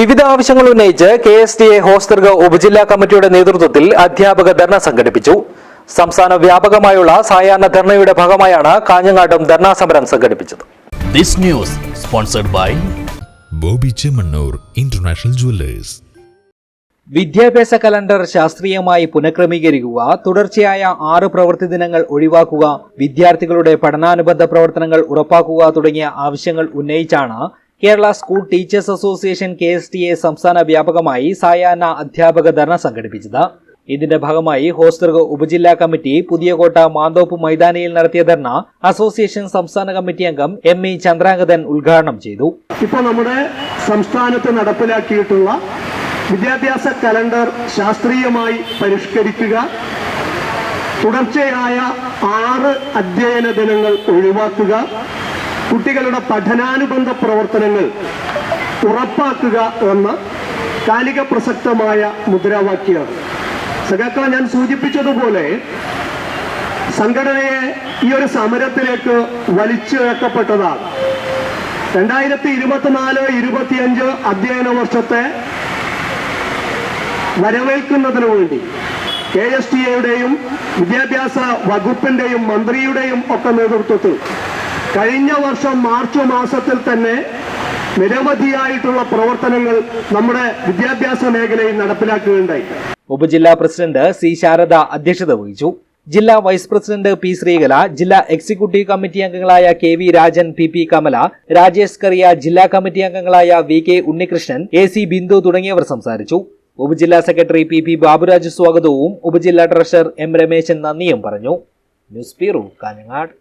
വിവിധ ആവശ്യങ്ങൾ ഉന്നയിച്ച് K S T A Hosdurg ഉപജില്ലാ കമ്മിറ്റിയുടെ നേതൃത്വത്തിൽ അധ്യാപക ധർണ സംഘടിപ്പിച്ചു. സംസ്ഥാന വ്യാപകമായുള്ള സായാഹ്ന ധർണയുടെ ഭാഗമായാണ് കാഞ്ഞങ്ങാട്ടും ധർണാ സമരം സംഘടിപ്പിച്ചത്. This news sponsored by Boby Chemmanur international jewellers. വിദ്യാഭ്യാസ കലണ്ടർ ശാസ്ത്രീയമായി പുനഃക്രമീകരിക്കുക തുടർച്ചയായ ആറ് പ്രവൃത്തി ദിനങ്ങൾ ഒഴിവാക്കുക വിദ്യാർത്ഥികളുടെ പഠനാനുബന്ധ പ്രവർത്തനങ്ങൾ ഉറപ്പാക്കുക തുടങ്ങിയ ആവശ്യങ്ങൾ ഉന്നയിച്ചാണ് Kerala school teachers association K S T A സംസ്ഥാന വ്യാപകമായി സായാഹ്ന അധ്യാപക ധർണ സംഘടിപ്പിച്ചത്. ഇതിന്റെ ഭാഗമായി ഹോസ്റ്റർഗ് ഉപജില്ലാ കമ്മിറ്റി പുതിയകോട്ട മാന്തോപ്പ് മൈതാനിയിൽ നടത്തിയ ധർണ അസോസിയേഷൻ സംസ്ഥാന കമ്മിറ്റി അംഗം എം ഇ ചന്ദ്രാംഗതൻ ഉദ്ഘാടനം ചെയ്തു. ഇപ്പോൾ നമ്മുടെ സംസ്ഥാനത്ത് നടപ്പിലാക്കിയിട്ടുള്ള വിദ്യാഭ്യാസ കലണ്ടർ ശാസ്ത്രീയമായി പരിഷ്കരിക്കുക തുടർച്ചയായ ആറ് അധ്യയന ദിനങ്ങൾ ഒഴിവാക്കുക കുട്ടികളുടെ പഠനാനുബന്ധ പ്രവർത്തനങ്ങൾ ഉറപ്പാക്കുക എന്ന കാലിക പ്രസക്തമായ മുദ്രാവാക്യമാണ് സഖാക്കളെ ഞാൻ സൂചിപ്പിച്ചതുപോലെ സംഘടനയെ ഈ ഒരു സമരത്തിലേക്ക് വലിച്ചിഴക്കപ്പെട്ടതാണ്. രണ്ടായിരത്തി ഇരുപത്തിനാല് ഇരുപത്തിയഞ്ച് അധ്യയന വർഷത്തെ വരവേൽക്കുന്നതിന് വേണ്ടി കെ എസ് ടി എയുടെയും വിദ്യാഭ്യാസ വകുപ്പിന്റെയും മന്ത്രിയുടെയും ഒക്കെ നേതൃത്വത്തിൽ കഴിഞ്ഞ വർഷം മാർച്ച് മാസത്തിൽ തന്നെ നിരവധിയായിട്ടുള്ള പ്രവർത്തനങ്ങൾ നമ്മുടെ വിദ്യാഭ്യാസ മേഖലയിൽ നടപ്പിലാക്കുകയുണ്ടായി. ഉപജില്ലാ പ്രസിഡന്റ് സി ശാരദ അധ്യക്ഷത വഹിച്ചു. ജില്ലാ വൈസ് പ്രസിഡന്റ് പി ശ്രീകല ജില്ലാ എക്സിക്യൂട്ടീവ് കമ്മിറ്റി അംഗങ്ങളായ K V Rajan P P Kamala Rajesh Kariya ജില്ലാ കമ്മിറ്റി അംഗങ്ങളായ V K Unnikrishnan A C Bindu തുടങ്ങിയവർ സംസാരിച്ചു. ഉപജില്ലാ സെക്രട്ടറി പി പി ബാബുരാജ് സ്വാഗതവും ഉപജില്ലാ ട്രഷറർ എം രമേശൻ നന്ദിയും പറഞ്ഞു. News bureau Kanhangad.